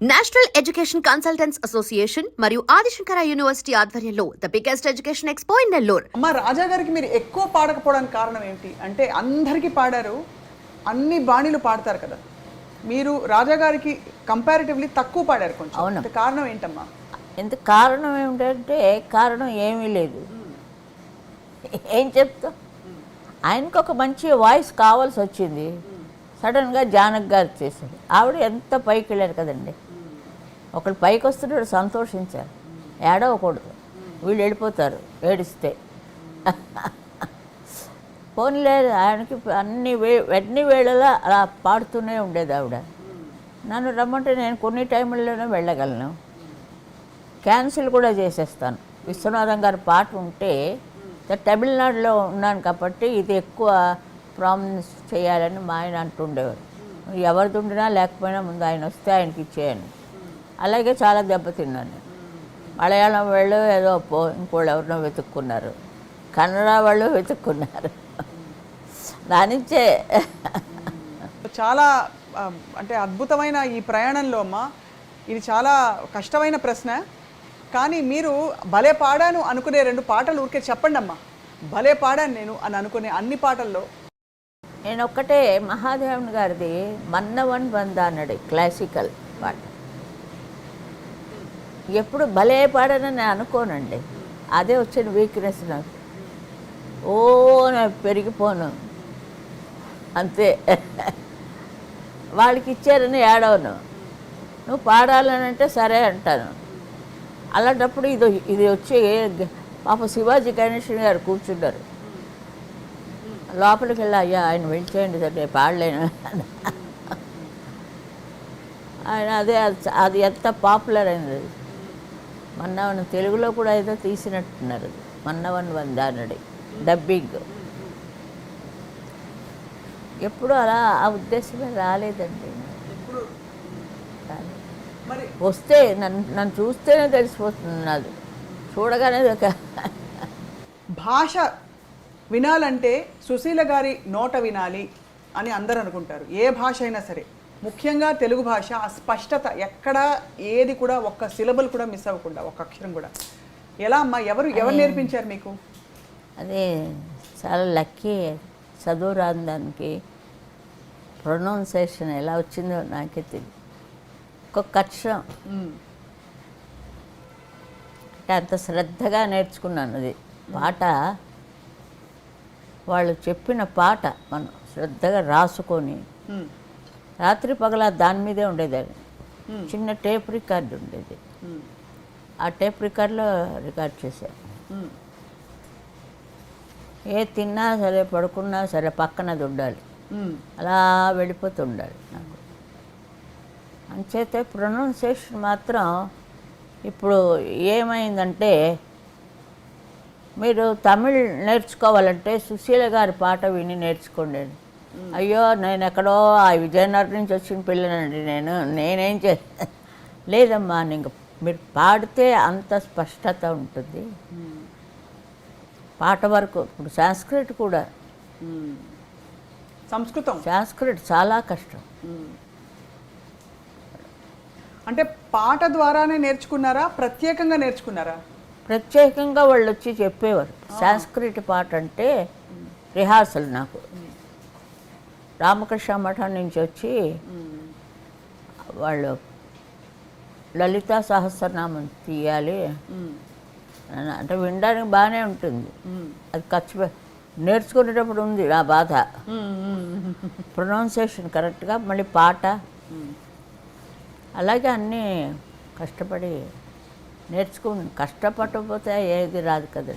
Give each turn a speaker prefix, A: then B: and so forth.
A: National education consultants association మరియు Adishankara university ఆధ్వర్యంలో the biggest education expo in Nellore.
B: అమ్మ రాజా గారికి మీరు ఎక్కువ పాడకపోవడానికి కారణం ఏంటి? అంటే అందరికీ పాడారు అన్ని బాణీలు పాడతారు కదా. మీరు రాజా గారికి కంపారిటివ్లీ తక్కువ పాడారు కొంచెం.
C: అవును.
B: అంటే కారణం ఏంటమ్మా?
C: ఎంత కారణం ఏమిటంటే కారణం ఏమీ లేదు. ఏం చెప్తాం ఆయనకు ఒక మంచి వాయిస్ కావాల్సి వచ్చింది. సడన్గా జానక్ గారు చేశారు. ఆవిడ ఎంత పైకి వెళ్ళారు కదండి? ఒకళ్ళు పైకి వస్తున్నాడు సంతోషించారు ఏడవకూడదు. వీళ్ళు వెళ్ళిపోతారు ఏడిస్తే. పోనీలే ఆయనకి అన్ని వే అన్ని వేళలా అలా పాడుతూనే ఉండేది ఆవిడ. నన్ను రమ్మంటే నేను కొన్ని టైంలోనే వెళ్ళగలను. క్యాన్సిల్ కూడా చేసేస్తాను. విశ్వనాథం గారి పాట ఉంటే తమిళనాడులో ఉన్నాను కాబట్టి ఇది ఎక్కువ ప్రామినెన్స్ చేయాలని మా ఆయన అంటుండేవారు. ఎవరిది ఉండినా లేకపోయినా ముందు ఆయన వస్తే ఆయనకి ఇచ్చేయను అలాగే చాలా దెబ్బతిన్నాను నేను. మలయాళం వాళ్ళు ఏదో పో ఇంకోళ్ళు ఎవరినో వెతుక్కున్నారు. కన్నడ వాళ్ళు వెతుక్కున్నారు. దానించే
B: చాలా అంటే అద్భుతమైన ఈ ప్రయాణంలో అమ్మా ఇది చాలా కష్టమైన ప్రశ్న. కానీ మీరు భలే పాడాను అనుకునే రెండు పాటలు ఊరికే చెప్పండి అమ్మా. భలే పాడాను నేను అని అనుకునే అన్ని పాటల్లో.
C: నేను ఒక్కటే మహాదేవన్ గారిది మన్నవన్ బంద అన్నాడు క్లాసికల్ పాట. ఎప్పుడు భలే పాడనని నేను అనుకోనండి. అదే వచ్చిన వీక్నెస్ నాకు. ఓ నేను పెరిగిపోను. అంతే. వాళ్ళకి ఇచ్చారని ఏడవను. నువ్వు పాడాలని అంటే సరే అంటాను. అలాంటప్పుడు ఇది ఇది వచ్చి పాప శివాజీ గణేషన్ గారు కూర్చున్నారు. లోపలికి వెళ్ళి అయ్యా ఆయన వెళ్ళిచేయండి సార్ నేను పాడలేను. ఆయన అదే అది- అది ఎంత పాపులర్ అయింది మన్నవన్ తెలుగులో కూడా ఏదో తీసినట్టున్నారు. మన్నవన్ వందానడి. డబ్బింగ్. ఎప్పుడు అలా ఆ ఉద్దేశమే రాలేదండి. వస్తే నన్ను నన్ను చూస్తేనే తెలిసిపోతుంది నాది. చూడగానే ఒక
B: భాష వినాలంటే సుశీల గారి నోట వినాలి అని అందరూ అనుకుంటారు ఏ భాష అయినా సరే. ముఖ్యంగా తెలుగు భాష ఆ స్పష్టత ఎక్కడ ఏది కూడా ఒక్క సిలబుల్ కూడా మిస్ అవ్వకుండా ఒక్క అక్షరం కూడా. ఎలా అమ్మా? ఎవరు ఎవరు నేర్పించారు మీకు?
C: అదే చాలా లక్కీ చదువు రాని దానికి ప్రొనౌన్సేషన్ ఎలా వచ్చిందో నాకే తెలియదు ఒక్కొక్క అక్షరం. అంటే అంత శ్రద్ధగా నేర్చుకున్నాను అది. పాట వాళ్ళు చెప్పిన పాట మనం శ్రద్ధగా రాసుకొని. రాత్రి పగల దాని మీదే ఉండేదాన్ని. చిన్న టేప్ రికార్డు ఉండేది. ఆ టేప్ రికార్డులో రికార్డ్ చేశాను. ఏ తిన్నా సరే పడుకున్నా సరే పక్కనది ఉండాలి. అలా వెళ్ళిపోతూ ఉండాలి నాకు అంచేతే ప్రొనౌన్సియేషన్ మాత్రం ఇప్పుడు ఏమైందంటే మీరు తమిళ్ నేర్చుకోవాలంటే సుశీల గారి పాట విని నేర్చుకోండి. అయ్యో నేను ఎక్కడో ఆ విజయనగరం నుంచి వచ్చిన పిల్లనండి నేను. నేనేం చే లేదమ్మా ఇంక మీరు పాడితే అంత స్పష్టత ఉంటుంది. పాట వరకు ఇప్పుడు సంస్కృత్ కూడా.
B: సంస్కృతం.
C: సంస్కృత్ చాలా కష్టం.
B: అంటే పాట ద్వారానే నేర్చుకున్నారా? ప్రత్యేకంగా నేర్చుకున్నారా?
C: ప్రత్యేకంగా వాళ్ళు వచ్చి చెప్పేవారు సంస్కృతి పాట అంటే రిహార్సల్ నాకు. రామకృష్ణ మఠం నుంచి వచ్చి వాళ్ళు లలితా సహస్రనామం తీయాలి అంటే వినడానికి బాగానే ఉంటుంది. అది ఖర్చు నేర్చుకునేటప్పుడు ఉంది నా బాధ. ప్రొనౌన్సియేషన్ కరెక్ట్గా మళ్ళీ పాట. అలాగే అన్నీ కష్టపడి నేర్చుకుని కష్టపడకపోతే ఏది రాదు కదండి